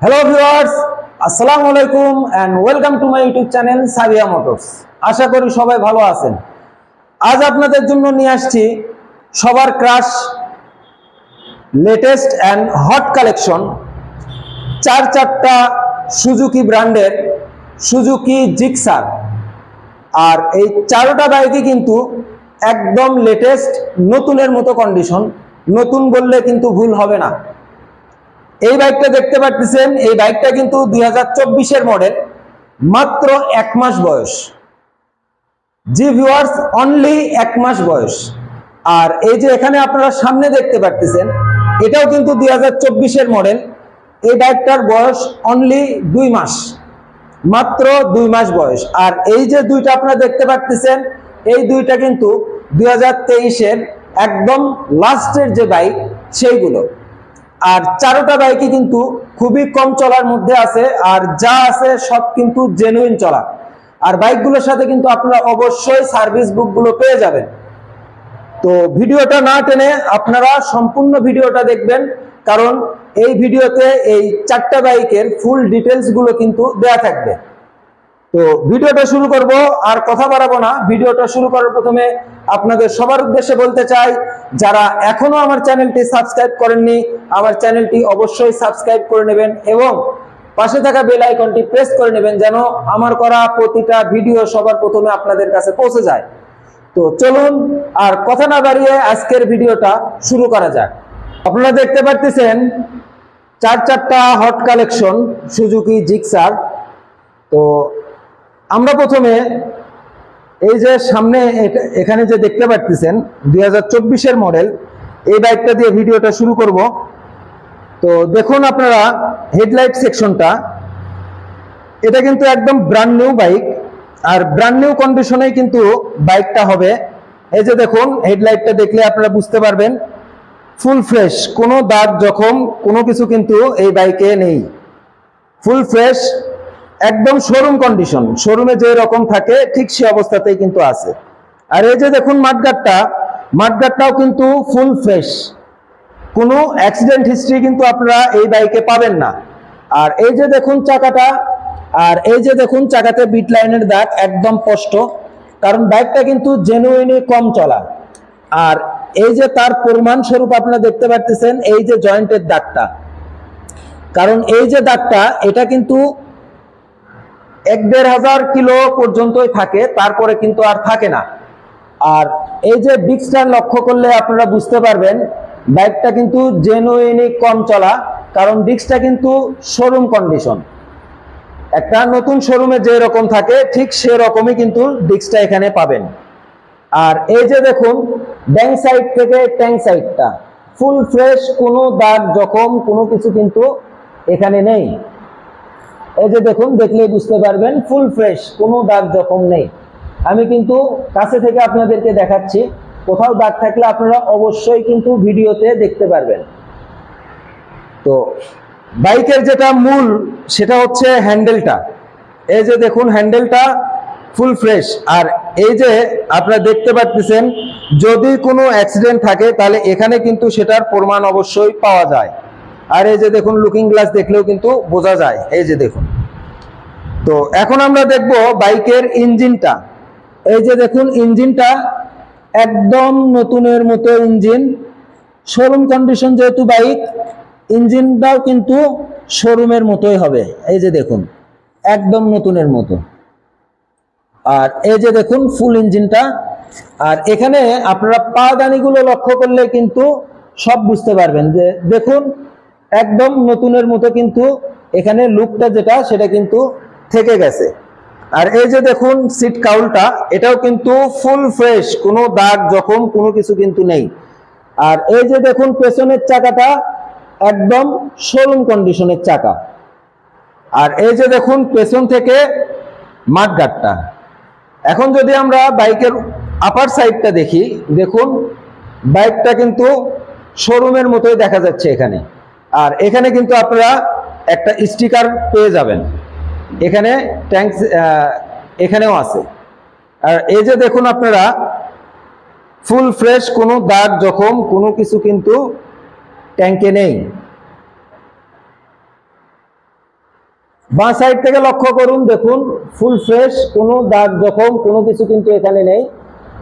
Hello viewers আসসালামু আলাইকুম and welcome to my YouTube channel Sabia Motors আশা করি সবাই ভালো আছেন। আজ আপনাদের জন্য নিয়ে আসছি সবার crush latest and hot collection চার চারটা সুজুকি ব্র্যান্ডের সুজুকি জিক্সার আর এই চারোটা বাইকই কিন্তু একদম লেটেস্ট নতুনের মতো কন্ডিশন নতুন বললে কিন্তু ভুল হবে না। এই বাইকটা দেখতে পাচ্ছেন এই বাইকটা কিন্তু দুই চব্বিশের মডেল মাত্র এক মাস বয়স। জি ভিউয়ার্স অনলি এক মাস বয়স। আর এই যে এখানে আপনারা সামনে দেখতে পাচ্ছেন এটাও কিন্তু দুই চব্বিশের মডেল এই বাইকটার বয়স অনলি দুই মাস, মাত্র দুই মাস বয়স। আর এই যে দুইটা আপনারা দেখতে পাচ্ছেন এই দুইটা কিন্তু দুই তেইশের একদম লাস্টের যে বাইক সেইগুলো। আর চারোটা বাইকই কিন্তু খুবই কম চলার মধ্যে আছে, আর যা আছে সব কিন্তু জেনুইন চলা। আর বাইকগুলোর সাথে কিন্তু আপনারা অবশ্যই সার্ভিস বুকগুলো পেয়ে যাবেন। তো ভিডিওটা না টেনে আপনারা সম্পূর্ণ ভিডিওটা দেখবেন, কারণ এই ভিডিওতে এই চারটা বাইকের ফুল ডিটেলসগুলো কিন্তু দেয়া থাকবে। তো ভিডিওটা শুরু করব, আর কথা বাড়াবো না। ভিডিওটা শুরু করার প্রথমে আপনাদের সবার উদ্দেশ্যে বলতে চাই, যারা এখনও আমার চ্যানেলটি সাবস্ক্রাইব করেননি, আমার চ্যানেলটি অবশ্যই সাবস্ক্রাইব করে নেবেন এবং পাশে থাকা বেল আইকনটি প্রেস করে নেবেন যেন আমার করা প্রতিটা ভিডিও সবার প্রথমে আপনাদের কাছে পৌঁছে যায়। তো চলুন, আর কথা না বাড়িয়ে আজকের ভিডিওটা শুরু করা যাক। আপনারা দেখতে পাচ্ছেন চার চারটা হট কালেকশন সুজুকি জিক্সার তো আমরা প্রথমে এই যে সামনে এখানে যে দেখতে পাচ্ছেন দুই হাজার মডেল, এই বাইকটা দিয়ে ভিডিওটা শুরু করব। তো দেখুন আপনারা হেডলাইট সেকশনটা। এটা কিন্তু একদম ব্র্যান্ড নিউ বাইক আর ব্র্যান্ড নিউ কন্ডিশনেই কিন্তু বাইকটা হবে। এই যে দেখুন, হেডলাইটটা দেখলে আপনারা বুঝতে পারবেন ফুল ফ্রেশ কোনো দাগ, জখম, কোনো কিছু কিন্তু এই বাইকে নেই। ফুল ফ্রেশ একদম শোরুম কন্ডিশন শোরুমে যে রকম থাকে, ঠিক সে অবস্থাতেই কিন্তু আছে। আর এই যে দেখুন মাঠগাটটা মাঠগাটটাও কিন্তু ফুল ফ্রেশ কোনো অ্যাক্সিডেন্ট হিস্ট্রি কিন্তু আপনারা এই বাইকে পাবেন না। আর এই যে দেখুন চাকাটা, আর এই যে দেখুন চাকাতে বিট লাইনের দাগ একদম স্পষ্ট। কারণ বাইকটা কিন্তু জেনুইনই কম চলা। আর এই যে তার প্রমাণ স্বরূপ আপনারা দেখতে পাচ্ছেন এই যে জয়েন্টের দাগটা। কারণ এই যে দাগটা, এটা কিন্তু এক দেড় হাজার কিলো পর্যন্তই থাকে, তারপরে কিন্তু আর থাকে না। আর এই যে বিগ স্টার লক্ষ্য করলে আপনারা বুঝতে পারবেন, বাইকটা কিন্তু জেনুইনই কম চলা, কারণ ডিক্সটা কিন্তু শোরুম কন্ডিশন একটা নতুন শোরুমে যে রকম থাকে, ঠিক সেরকমই কিন্তু ডিক্সটা এখানে পাবেন। আর এই যে দেখুন ব্যাংক সাইড থেকে ট্যাঙ্ক সাইডটা ফুল ফ্রেশ কোনো দাগ, জখম, কোনো কিছু কিন্তু এখানে নেই। এই যে দেখুন, দেখলেই বুঝতে পারবেন ফুল ফ্রেশ কোনো দাগ জখম নেই। আমি কিন্তু কাছে থেকে আপনাদেরকে দেখাচ্ছি, কোথাও দাগ থাকলে আপনারা অবশ্যই কিন্তু ভিডিওতে দেখতে পারবেন। তো বাইকের যেটা মূল, সেটা হচ্ছে হ্যান্ডেলটা। এই যে দেখুন, হ্যান্ডেলটা ফুল ফ্রেশ আর এই যে আপনারা দেখতে পাচ্ছেন যদি কোনো অ্যাক্সিডেন্ট থাকে, তাহলে এখানে কিন্তু সেটার প্রমাণ অবশ্যই পাওয়া যায়। আর এই যে দেখুন লুকিং গ্লাস দেখলেও কিন্তু বোঝা যায়। এই যে দেখুন। তো এখন আমরা দেখব বাইকের ইঞ্জিনটা। এই যে দেখুন, ইঞ্জিনটা একদম নতুনের মতো ইঞ্জিন। শোরুম কন্ডিশন যেহেতু বাইক, ইঞ্জিনটাও কিন্তু শোরুমের মতোই হবে। এই যে দেখুন, একদম নতুনের মতো। আর এই যে দেখুন ফুল ইঞ্জিনটা। আর এখানে আপনারা পা দানিগুলো লক্ষ্য করলে কিন্তু সব বুঝতে পারবেন যে দেখুন একদম নতুনের মতো কিন্তু এখানে লুকটা যেটা, সেটা কিন্তু থেকে গেছে। আর এই যে দেখুন সিট কাউলটা এটাও কিন্তু ফুল ফ্রেশ কোনো দাগ, জখম, কোনো কিছু কিন্তু নেই। আর এই যে দেখুন পেছনের চাকাটা, একদম শোরুম কন্ডিশনের চাকা। আর এই যে দেখুন পেছন থেকে মাঠগাটটা এখন যদি আমরা বাইকের আপার সাইডটা দেখি, দেখুন বাইকটা কিন্তু শোরুমের মতোই দেখা যাচ্ছে এখানে। আর এখানে কিন্তু আপনারা একটা স্টিকার পেয়ে যাবেন। এখানে ট্যাঙ্ক এখানেও আছে। আর এই যে দেখুন আপনারা ফুল ফ্রেশ কোনো দাগ, জখম, কোনো কিছু কিন্তু ট্যাঙ্কে নেই। বাঁ সাইড থেকে লক্ষ্য করুন, দেখুন ফুল ফ্রেশ কোনো দাগ, জখম, কোনো কিছু কিন্তু এখানে নেই।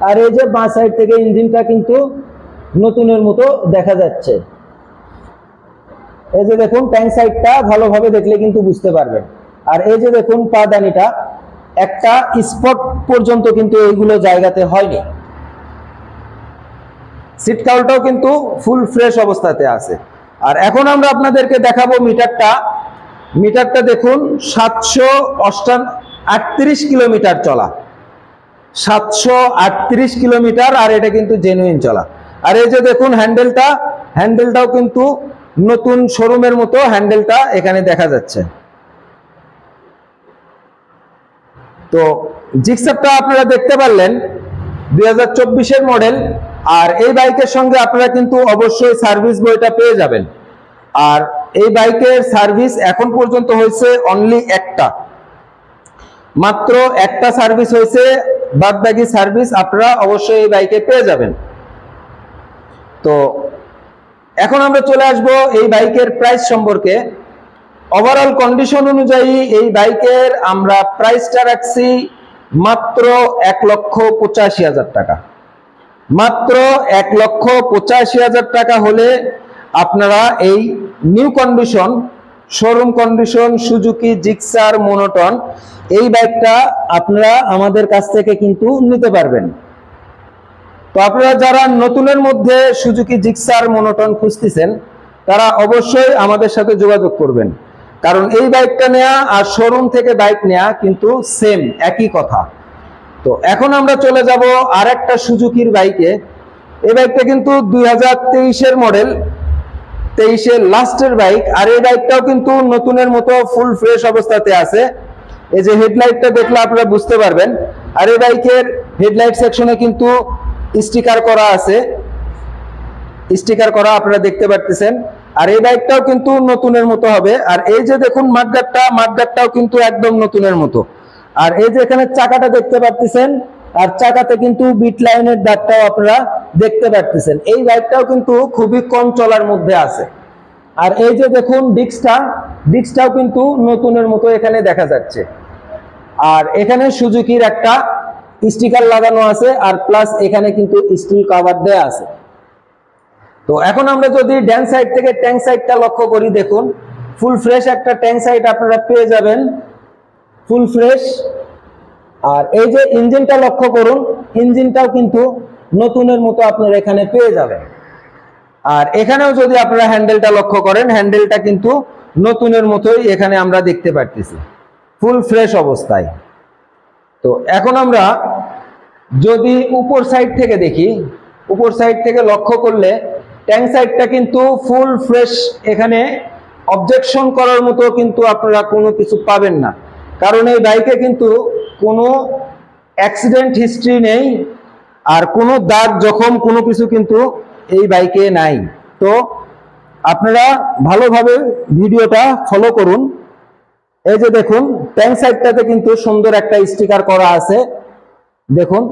আর এই যে বাঁ সাইড থেকে ইঞ্জিনটা কিন্তু নতুনের মতো দেখা যাচ্ছে। এই যে দেখুন ট্যাঙ্ক সাইডটা ভালোভাবে দেখলে কিন্তু বুঝতে পারবেন। আর এই যে দেখুন, পাদানিটা, একটা স্পট পর্যন্ত কিন্তু এইগুলো জায়গাতে হয়নি। সিট কাউলটাও কিন্তু ফুল ফ্রেশ অবস্থাতে আছে। আর এখন আমরা আপনাদেরকে দেখাবো মিটারটা। মিটারটা দেখুন, সাতশো অষ্টান, আটত্রিশ কিলোমিটার চলা। সাতশো আটত্রিশ কিলোমিটার, আর এটা কিন্তু জেনুইন চলা। আর এই যে দেখুন হ্যান্ডেলটা হ্যান্ডেলটাও কিন্তু নতুন শোরুমের মতো হ্যান্ডেলটা এখানে দেখা যাচ্ছে। তো জিক্সারটা আপনারা দেখতে পারলেন, দুই চব্বিশের মডেল, আর এই বাইকের সঙ্গে আপনারা কিন্তু অবশ্যই সার্ভিস বইটা পেয়ে যাবেন। আর এই বাইকের সার্ভিস এখন পর্যন্ত হয়েছে অনলি একটা। মাত্র একটা সার্ভিস হয়েছে, বাদবাকি সার্ভিস আপনারা অবশ্যই এই বাইকে পেয়ে যাবেন। তো এখন আমরা চলে আসব এই বাইকের প্রাইস সম্পর্কে। ওভারঅল কন্ডিশন অনুযায়ী এই বাইকের আমরা প্রাইসটা রাখছি মাত্র এক লক্ষ পঁচাশি হাজার টাকা। মাত্র এক লক্ষ পঁচাশি হাজার টাকা হলে আপনারা এই new condition showroom condition Suzuki, Gixxer monotone এই বাইকটা আপনারা আমাদের কাছ থেকে কিন্তু নিতে পারবেন। তো আপনারা যারা নতুনের মধ্যে সুজুকি জিক্সার মোনোটন খুঁজতেছেন, তারা অবশ্যই আমাদের সাথে যোগাযোগ করবেন। কারণ এই বাইকটা নেয়া আর শোরুম থেকে বাইক নেয়া কিন্তু সেম একই কথা। তো এখন আমরা চলে যাব আর একটা সুজুকির বাইকে এই বাইকটা কিন্তু দুই হাজার তেইশের মডেল তেইশের লাস্টের বাইক আর এই বাইকটাও কিন্তু নতুনের মতো ফুল ফ্রেশ অবস্থাতে আছে। এই যে হেডলাইটটা দেখলে আপনারা বুঝতে পারবেন। আর এই বাইকের হেডলাইট সেকশনে কিন্তু স্টিকার করা আছে। স্টিকার করা আপনারা দেখতে পারতেছেন। আর এই বাইকটাও কিন্তু নতুনের মতো হবে। আর এই যে দেখুন মাঠগাটটা মাঠগাটটাও কিন্তু একদম নতুনের মতো। আর এই যে এখানে চাকাটা দেখতে পাচ্ছেন আর চাকাতে কিন্তু বিট লাইনের দাগটাও আপনারা দেখতে পাচ্ছেন এই বাইকটাও কিন্তু খুবই কম চলার মধ্যে আছে। আর এই যে দেখুন ডিক্সটা ডিক্সটাও কিন্তু নতুনের মতো এখানে দেখা যাচ্ছে। আর এখানে সুজুকির একটা স্টিকার লাগানো আছে আর প্লাস এখানে কিন্তু স্টিল কভার দেয়া আছে। তো এখন আমরা যদি ড্যান সাইড থেকে ট্যাঙ্ক সাইডটা লক্ষ্য করি, দেখুন ফুল ফ্রেশ একটা ট্যাঙ্ক সাইড আপনারা পেয়ে যাবেন। ফুল ফ্রেশ আর এই যে ইঞ্জিনটা লক্ষ্য করুন ইঞ্জিনটাও কিন্তু নতুনের মতো আপনারা এখানে পেয়ে যাবেন। আর এখানেও যদি আপনারা হ্যান্ডেলটা লক্ষ্য করেন হ্যান্ডেলটা কিন্তু নতুনের মতোই এখানে আমরা দেখতে পারতেছি। ফুল ফ্রেশ অবস্থায়। তো এখন আমরা যদি উপর সাইড থেকে দেখি, উপর সাইড থেকে লক্ষ্য করলে ট্যাঙ্ক সাইডটা কিন্তু ফুল ফ্রেশ এখানে অবজেকশন করার মতো কিন্তু আপনারা কোনো কিছু পাবেন না। কারণ এই বাইকে কিন্তু কোনো অ্যাক্সিডেন্ট হিস্ট্রি নেই, আর কোনো দাগ, জখম, কোনো কিছু কিন্তু এই বাইকে নাই। তো আপনারা ভালোভাবে ভিডিওটা ফলো করুন। এই যে দেখুন ট্যাঙ্ক সাইডটাতে কিন্তু সুন্দর একটা স্টিকার করা আছে। দেখুন,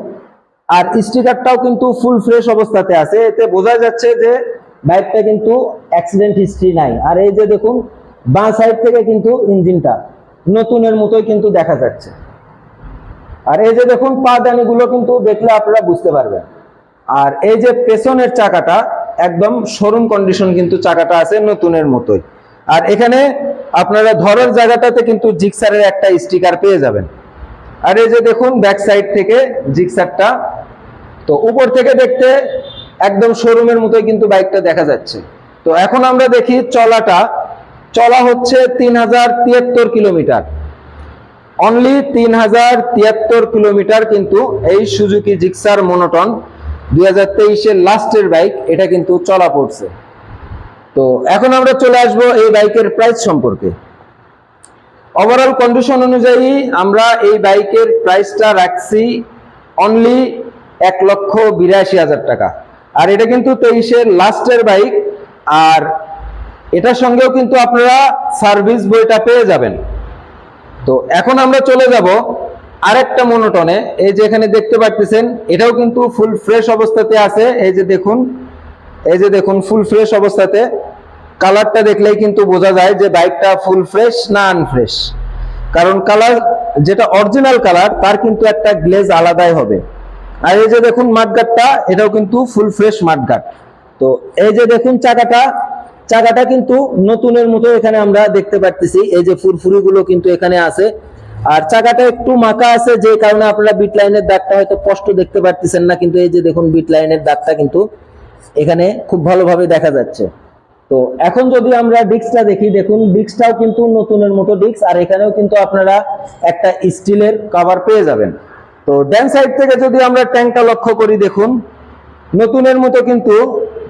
আর স্টিকারটাও কিন্তু ফুল ফ্রেশ অবস্থাতে আছে। এতে বোঝা যাচ্ছে যে বাইকটা কিন্তু অ্যাক্সিডেন্ট হিস্ট্রি নাই। আর এই যে দেখুন, বাঁ সাইড থেকে কিন্তু ইঞ্জিনটা নতুনের মতোই কিন্তু দেখা যাচ্ছে। আর এই যে দেখুন, পা দানিগুলো কিন্তু দেখলে আপনারা বুঝতে পারবেন। আর এই যে পেছনের চাকাটা, একদম শোরুম কন্ডিশন কিন্তু চাকাটা আছে নতুনের মতোই। আর এখানে আপনারা ধরার জায়গাটাতে কিন্তু জিক্সারের একটা স্টিকার পেয়ে যাবেন। আর এই যে দেখুন ব্যাক সাইড থেকে জিক্সারটা তো উপর থেকে দেখতে একদম শোরুমের মতোই কিন্তু বাইকটা দেখা যাচ্ছে। তো এখন আমরা দেখি চলাটা। চলা হচ্ছে তিন হাজার তিয়াত্তর কিলোমিটার। অনলি তিন হাজার তিয়াত্তর কিলোমিটার কিন্তু এই সুজুকি জিক্সার মোনোটন দুই হাজার তেইশের লাস্টের বাইক এটা কিন্তু চলা পড়ছে। তো এখন আমরা চলে আসব এই বাইকের প্রাইস সম্পর্কে। ওভারঅল কন্ডিশন অনুযায়ী আমরা এই বাইকের প্রাইসটা রাখছি অনলি এক লক্ষ বিরাশি হাজার টাকা। আর এটা কিন্তু তেইশের লাস্টের বাইক আর এটার সঙ্গেও কিন্তু আপনারা সার্ভিস বইটা পেয়ে যাবেন। তো এখন আমরা চলে যাব আরেকটা মনোটনে এই যে এখানে দেখতে পাচ্ছেন এটাও কিন্তু ফুল ফ্রেশ অবস্থাতে আছে। এই যে দেখুন, এই যে দেখুন ফুল ফ্রেশ অবস্থাতে। কালারটা দেখলেই কিন্তু বোঝা যায় যে বাইকটা ফুল ফ্রেশ না আনফ্রেশ কারণ কালার, যেটা অরিজিনাল কালার, তার কিন্তু একটা গ্লেজ আলাদাই হবে। আর এই যে দেখুন মাঠগাটটা এটাও কিন্তু ফুল ফ্রেশ মাঠগাট তো এই যে দেখুন চাকাটা চাকাটা কিন্তু নতুনের মতো এখানে আমরা দেখতে পারতেছি। এই যে ফুরফুরি গুলো কিন্তু এখানে আছে। আর চাকাটা একটু মাকা আছে, যে কারণে আপনারা বিট লাইনের দাগটা হয়তো স্পষ্ট দেখতে পারতেছেন না, কিন্তু এই যে দেখুন বিট লাইনের দাগটা কিন্তু এখানে খুব ভালোভাবে দেখা যাচ্ছে। তো এখন যদি আমরা ডিস্কটা দেখি, দেখুন, ডিস্কটাও কিন্তু নতুনের মতো ডিস্ক, আর এখানেও কিন্তু আপনারা একটা স্টিলের কভার পেয়ে যাবেন। তো ড্যান সাইড থেকে যদি আমরা ট্যাঙ্কটা লক্ষ্য করি, দেখুন, নতুনের মতো কিন্তু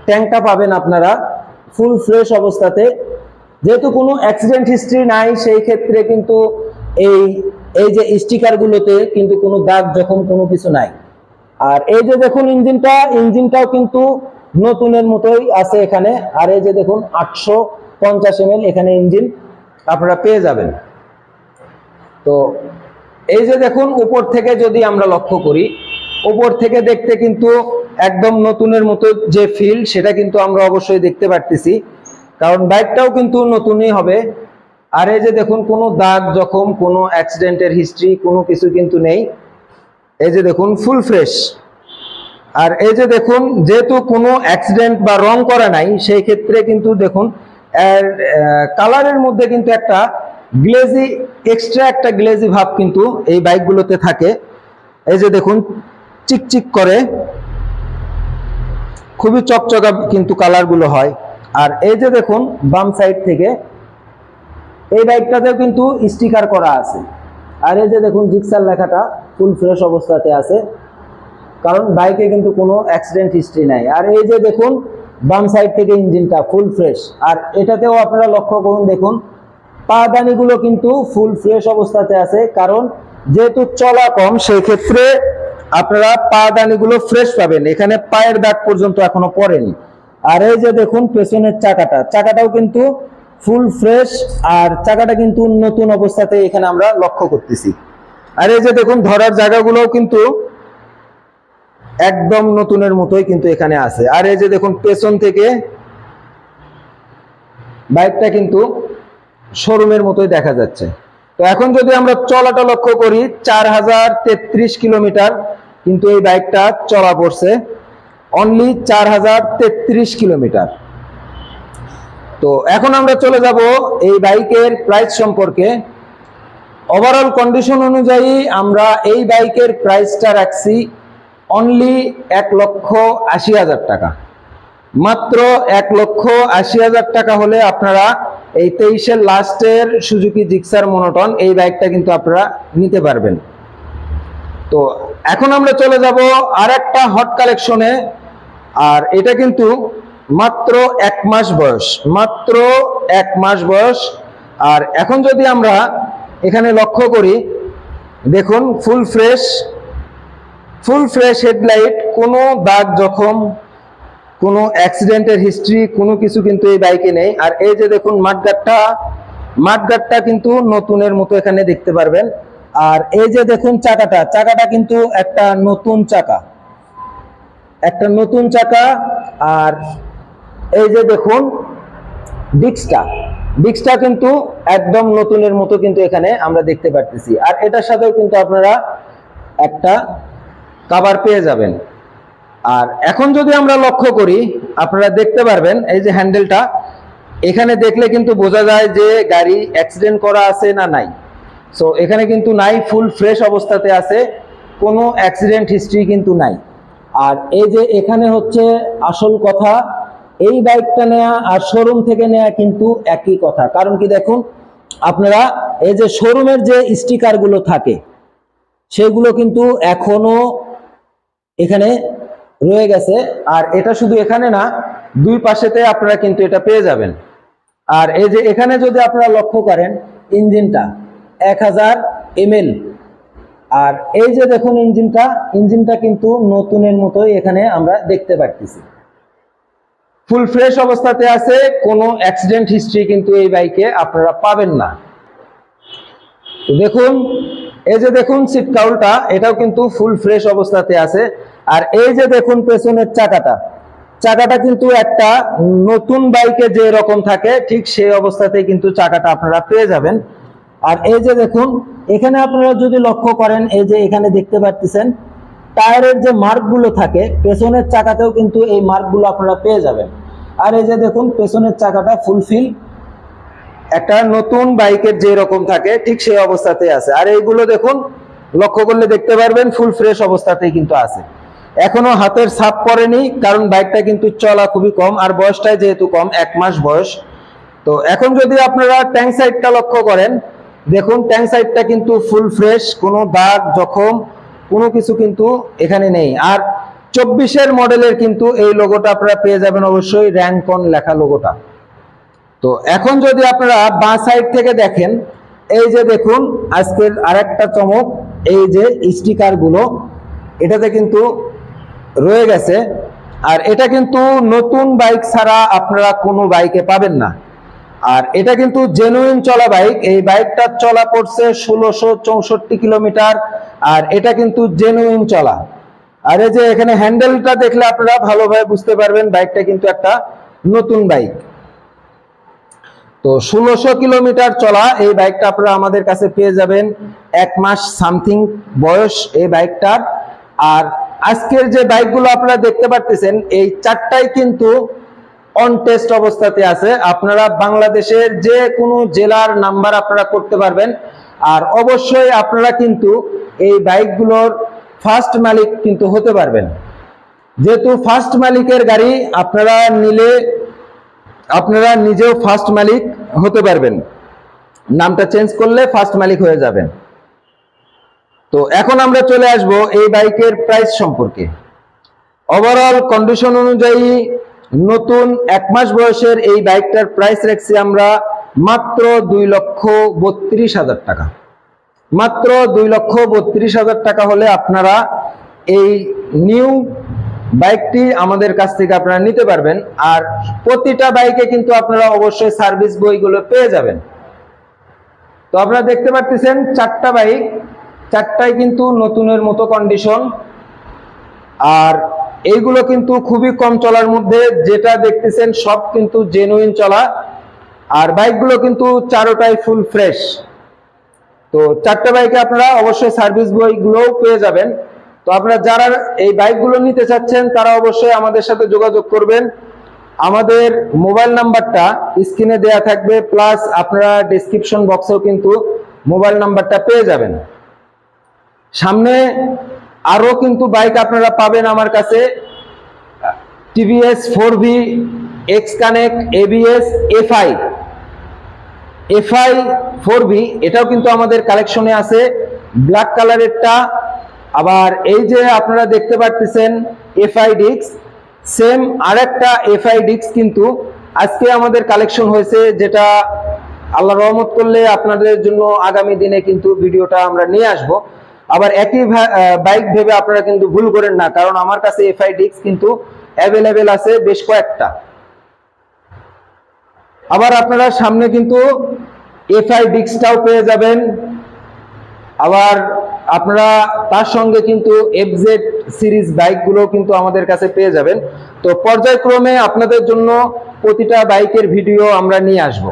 ট্যাঙ্কটা পাবেন আপনারা ফুল ফ্রেশ অবস্থাতে। যেহেতু কোনো অ্যাক্সিডেন্ট হিস্ট্রি নাই, সেই ক্ষেত্রে কিন্তু এই এই যে স্টিকারগুলোতে কিন্তু কোনো দাগ যখন কোনো কিছু নাই। আর এই যে দেখুন, ইঞ্জিনটা, ইঞ্জিনটাও কিন্তু নতুনের মতোই আছে এখানে। আর এই যে দেখুন, আটশো পঞ্চাশ এম এখানে ইঞ্জিন আপনারা পেয়ে যাবেন। তো এই যে দেখুন, উপর থেকে যদি আমরা লক্ষ্য করি, উপর থেকে দেখতে কিন্তু একদম নতুনের মতো যে ফিল সেটা কিন্তু আমরা অবশ্যই দেখতে পারতেছি। কারণ বাইকটাও কিন্তু নতুনই হবে। আর এই যে দেখুন, কোনো দাগ, জখম, কোনো অ্যাক্সিডেন্টের হিস্ট্রি কোনো কিছু কিন্তু নেই। এই যে দেখুন ফুল ফ্রেশ আর এই যে দেখুন, যেহেতু কোনো অ্যাক্সিডেন্ট বা রং করা নাই, সেই ক্ষেত্রে কিন্তু দেখুন কালারের মধ্যে কিন্তু একটা গ্লেজি এক্সট্রা একটা গ্লেজি ভাব কিন্তু এই বাইকগুলোতে থাকে। এই যে দেখুন, চিকচিক করে, খুবই চকচকা কিন্তু কালারগুলো হয়। আর এই যে দেখুন, বাম সাইড থেকে, এই বাইকটাতেও কিন্তু স্টিকার করা আছে। আর এই যে দেখুন জিক্সার লেখাটা ফুল ফ্রেশ অবস্থাতে আছে। কারণ বাইকে কিন্তু কোনো অ্যাক্সিডেন্ট হিস্ট্রি নাই। আর এই যে দেখুন, বাম সাইড থেকে ইঞ্জিনটা ফুল ফ্রেশ আর এটাতেও আপনারা লক্ষ্য করুন, দেখুন পাদানিগুলো কিন্তু ফুল ফ্রেশ অবস্থাতে আছে। কারণ যেহেতু চলা কম সেই ক্ষেত্রে আপনারা পাদানিগুলো ফ্রেশ পাবেন। এখানে পায়ের দাগ পর্যন্ত এখনও পড়েনি। আর এই যে দেখুন, পেছনের চাকাটা। চাকাটাও কিন্তু ফুল ফ্রেশ আর চাকাটা কিন্তু নতুন অবস্থাতে এখানে আমরা লক্ষ্য করতেছি। আর এই যে দেখুন, ধরার জায়গাগুলোও কিন্তু একদম নতুনের মতোই কিন্তু এখানে আছে। আর এই যে দেখুন, পেছন থেকে বাইকটা কিন্তু শোরুমের মতোই দেখা যাচ্ছে। তো এখন যদি আমরা চলাটা লক্ষ্য করি, চার হাজার তেত্রিশ কিলোমিটার কিন্তু এই বাইকটা চলা পড়ছে। অনলি চার হাজার তেত্রিশ কিলোমিটার। তো এখন আমরা চলে যাব এই বাইকের প্রাইস সম্পর্কে। ওভারঅল কন্ডিশন অনুযায়ী আমরা এই বাইকের প্রাইসটা রাখছি অনলি এক লক্ষ আশি হাজার টাকা। মাত্র এক লক্ষ আশি হাজার টাকা হলে আপনারা এই তেইশের লাস্টের সুজুকি জিক্সার মনোটন এই বাইকটা কিন্তু আপনারা নিতে পারবেন। তো এখন আমরা চলে যাব আর একটা হট কালেকশনে, আর এটা কিন্তু মাত্র এক মাস বয়স, মাত্র এক মাস বয়স। আর এখন যদি আমরা এখানে লক্ষ্য করি, দেখুন, full fresh full fresh headlight, কোনো দাগ জখম, কোনো অ্যাক্সিডেন্টের হিস্ট্রি, কোনো কিছু কিন্তু এই বাইকে নেই। আর এই যে দেখুন মাঠগাটটা মাঠগাটটা কিন্তু নতুনের মতো এখানে দেখতে পারবেন। আর এই যে দেখুন চাকাটা চাকাটা কিন্তু একটা নতুন চাকা। একটা নতুন চাকা, আর এই যে দেখুন ডিক্সটা ডিক্সটা কিন্তু একদম নতুনের মতো কিন্তু এখানে আমরা দেখতে পারতেছি। আর এটার সাথেও কিন্তু আপনারা একটা কাভার পেয়ে যাবেন। আর এখন যদি আমরা লক্ষ্য করি, আপনারা দেখতে পারবেন, এই যে হ্যান্ডেলটা এখানে দেখলে কিন্তু বোঝা যায় যে গাড়ি অ্যাক্সিডেন্ট করা আছে না নাই। সো এখানে কিন্তু নাই ফুল ফ্রেশ অবস্থাতে আছে, কোনো অ্যাক্সিডেন্ট হিস্ট্রি কিন্তু নাই। আর এই যে এখানে হচ্ছে আসল কথা, এই বাইকটা নেওয়া আর শোরুম থেকে নেওয়া কিন্তু একই কথা। কারণ কি দেখুন, আপনারা এই যে শোরুমের যে স্টিকারগুলো থাকে, সেগুলো কিন্তু এখনও এখানে রয়ে গেছে। আর এটা শুধু এখানে না, দুই পাশেতে আপনারা কিন্তু এটা পেয়ে যাবেন। আর এই যে এখানে যদি আপনারা লক্ষ্য করেন, ইঞ্জিনটা এক হাজার এমএল। আর এই যে দেখুন ইঞ্জিনটা ইঞ্জিনটা কিন্তু নতুনের মতোই এখানে আমরা দেখতে পারতেছি। ফুল ফ্রেশ অবস্থাতে আছে, কোনো অ্যাক্সিডেন্ট হিস্ট্রি কিন্তু এই বাইকে আপনারা পাবেন না। দেখুন এই যে দেখুন সিট কাউলটা এটাও কিন্তু ফুল ফ্রেশ অবস্থাতে আছে। আর এই যে দেখুন পেছনের চাকাটা চাকাটা কিন্তু একটা নতুন বাইকে যে রকম থাকে, ঠিক সেই অবস্থাতে কিন্তু চাকাটা আপনারা পেয়ে যাবেন। আর এই যে দেখুন, এখানে আপনারা যদি লক্ষ্য করেন, এই যে এখানে দেখতে পাচ্ছেন টায়ারের যে মার্কগুলো থাকে, পেছনের চাকাতেও কিন্তু এই মার্কগুলো আপনারা পেয়ে যাবেন। আর এই যে দেখুন, পেছনের চাকাটা ফুলফিল একটা নতুন বাইকের যে রকম থাকে, ঠিক সেই অবস্থাতে আছে। আর এইগুলো দেখুন, লক্ষ্য করলে দেখতে পারবেন ফুল ফ্রেশ অবস্থাতেই কিন্তু আছে। এখনও হাতের ছাপ পড়েনি, কারণ বাইকটা কিন্তু চলা খুবই কম, আর বয়সটাই যেহেতু কম, এক মাস বয়স। তো এখন যদি আপনারা ট্যাঙ্ক সাইডটা লক্ষ্য করেন, দেখুন ট্যাঙ্ক সাইডটা কিন্তু ফুল ফ্রেশ কোনো দাগ, জখম, কোনো কিছু কিন্তু এখানে নেই। আর চব্বিশের মডেলের কিন্তু এই লোগোটা আপনারা পেয়ে যাবেন অবশ্যই র্যাঙ্কন লেখা লোগোটা তো এখন যদি আপনারা বাঁ সাইড থেকে দেখেন, এই যে দেখুন, আজকের আরেকটা চমক, এই যে স্টিকারগুলো, এটাতে কিন্তু রয়ে গেছে। আর এটা কিন্তু নতুন বাইক ছাড়া আপনারা কোনো বাইকে পাবেন না। আর এটা কিন্তু জেনুইন চলা বাইক এই বাইকটার চলা পড়ছে ষোলোশো চৌষট্টি কিলোমিটার, আর এটা কিন্তু জেনুইন চলা। আর এই যে এখানে হ্যান্ডেলটা দেখলে আপনারা ভালোভাবে বুঝতে পারবেন বাইকটা কিন্তু একটা নতুন বাইক তো ষোলোশো কিলোমিটার চলা এই বাইকটা আপনারা আমাদের কাছে পেয়ে যাবেন। এক মাস সামথিং বয়স এই বাইকটার আর আজকের যে বাইকগুলো আপনারা দেখতে পারতেছেন, এই চারটাই কিন্তু অন টেস্ট অবস্থাতে আছে। আপনারা বাংলাদেশের যে কোনো জেলার নাম্বার আপনারা করতে পারবেন। আর অবশ্যই আপনারা কিন্তু এই বাইকগুলোর ফার্স্ট মালিক কিন্তু হতে পারবেন। যেহেতু ফার্স্ট মালিকের গাড়ি আপনারা নিলে আপনারা নিজেও ফার্স্ট মালিক হতে পারবেন। নামটা চেঞ্জ করলে ফার্স্ট মালিক হয়ে যাবেন। তো এখন আমরা চলে আসব এই বাইকের প্রাইস সম্পর্কে। ওভারঅল কন্ডিশন অনুযায়ী নতুন এক মাস বয়সের এই বাইকটার প্রাইস রাখছি আমরা মাত্র দুই লক্ষ বত্রিশ হাজার টাকা। মাত্র দুই লক্ষ বত্রিশ হাজার টাকা হলে আপনারা এই নিউ বাইকটি আমাদের কাছ থেকে আপনারা নিতে পারবেন, আর প্রতিটা বাইকে কিন্তু আপনারা অবশ্যই সার্ভিস বইগুলো পেয়ে যাবেন। তো আপনারা দেখতে পাচ্ছেন চারটা বাইক, চারটাই কিন্তু নতুনের মতো কন্ডিশন আর এইগুলো কিন্তু খুবই কম চলার মধ্যে যেটা দেখতেছেন সব কিন্তু জেনুইন চলা, আর বাইকগুলো কিন্তু চারোটাই ফুল ফ্রেশ তো চারটে বাইকে আপনারা অবশ্যই সার্ভিস বইগুলোও পেয়ে যাবেন। তো আপনারা যারা এই বাইকগুলো নিতে চাচ্ছেন, তারা অবশ্যই আমাদের সাথে যোগাযোগ করবেন। আমাদের মোবাইল নাম্বারটা স্ক্রিনে দেয়া থাকবে, প্লাস আপনারা ডিসক্রিপশন বক্সেও কিন্তু মোবাইল নাম্বারটা পেয়ে যাবেন। সামনে আরও কিন্তু বাইক আপনারা পাবেন আমার কাছে। TVS four V, X connect, ABS, FI. FI four V, এটাও কিন্তু আমাদের কালেকশনে আছে। ব্ল্যাক কালারেরটা আবার এই যে আপনারা দেখতে পাচ্ছেন এফআই ডিক্স সেম আরেকটা এফআই ডিক্স কিন্তু আজকে আমাদের কালেকশন হয়েছে, যেটা আল্লাহ রহমত করলে আপনাদের জন্য আগামী দিনে কিন্তু ভিডিওটা আমরা নিয়ে আসব। আবার একই বাইক ভেবে আপনারা কিন্তু ভুল করেন না, কারণ আমার কাছে এফআই ডিক্স কিন্তু অ্যাভেলেবেল আছে বেশ কয়েকটা। আবার আপনারা সামনে কিন্তু এফআই ডিক্সটাও পেয়ে যাবেন। আবার আপনারা তার সঙ্গে কিন্তু এফজেড সিরিজ বাইকগুলো কিন্তু আমাদের কাছে পেয়ে যাবেন। তো পর্যায়ক্রমে আপনাদের জন্য প্রতিটা বাইকের ভিডিও আমরা নিয়ে আসব।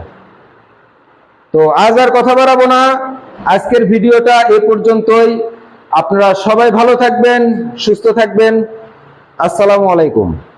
তো আজ আর কথা বাড়াবো না। আজকের ভিডিওটা এ পর্যন্তই। আপনারা সবাই ভালো থাকবেন, সুস্থ থাকবেন। আসসালামু আলাইকুম।